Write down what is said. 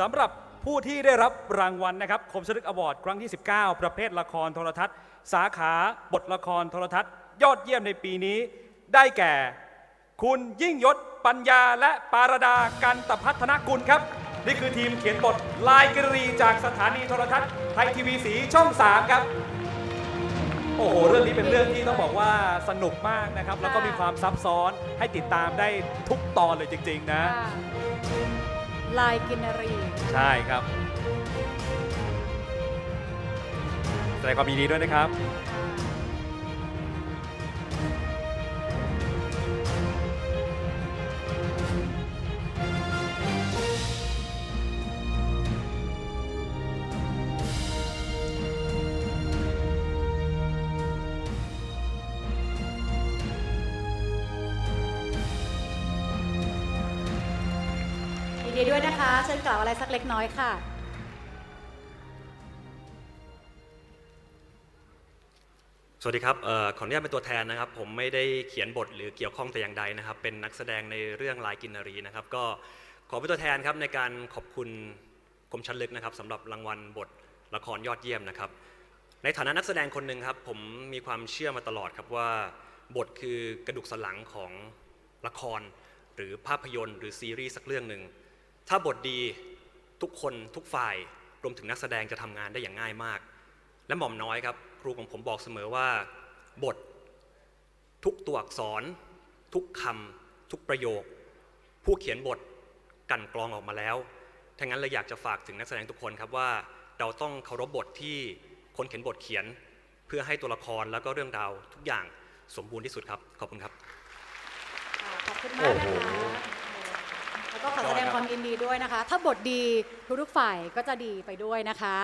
สำหรับผู้ที่ได้รับรางวัลนะครับคมชลึกอวอร์ดครั้งที่ 19 ประเภทละครโทรทัศน์ สาขาบทละครโทรทัศน์ ยอดเยี่ยมในปีนี้ ได้แก่ คุณยิ่งยศปัญญาและปารดากันตพัฒนกุลครับ นี่คือทีมเขียนบทลายกรีจากสถานีโทรทัศน์ไทยทีวีสีช่อง 3 ครับ โอ้โห เรื่องนี้เป็นเรื่องที่ต้องบอกว่าสนุกมากนะครับ แล้วก็มีความซับซ้อนให้ติดตามได้ทุกตอนเลยจริง ๆ นะ ค่ะ ลายกินารีใช่ครับ แสดงความยินดีด้วยนะครับ ดีด้วยนะคะ เชิญกล่าวอะไรสักเล็กน้อยค่ะ สวัสดีครับเอ่อขออนุญาตเป็นตัวแทนนะครับ ผมไม่ได้เขียนบทหรือเกี่ยวข้องแต่อย่างใดนะครับ เป็นนักแสดงในเรื่องลายกินนารีนะครับ ก็ขอเป็นตัวแทนครับในการขอบคุณกรมชั้นลึกนะครับสำหรับรางวัลบทละครยอดเยี่ยมนะครับ ในฐานะนักแสดงคนหนึ่งครับ ผมมีความเชื่อมาตลอดครับว่า บทคือกระดูกสันหลังของละคร หรือภาพยนตร์หรือซีรีส์สักเรื่องหนึ่ง ถ้าบทดีทุกคนทุกฝ่ายรวมถึงนักแสดงจะทำงานได้อย่างง่ายมาก และหม่อมน้อยครับ ครูของผมบอกเสมอว่า บท ทุกตัวอักษร ทุกคำทุกประโยค ผู้เขียนบทกันกรองออกมาแล้วถ้างั้นเลยอยากจะฝากถึงนักแสดงทุกคนครับว่า เราต้องเคารพบทที่คนเขียนบทเขียน เพื่อให้ตัวละครแล้วก็เรื่องราวทุกอย่างสมบูรณ์ที่สุดครับ ขอบคุณครับ ขอบคุณมากนะคะ แล้วก็ขอแสดงความยินดี ด้วยนะคะ ถ้าบทดีทุกๆฝ่ายก็จะดีไปด้วยนะคะ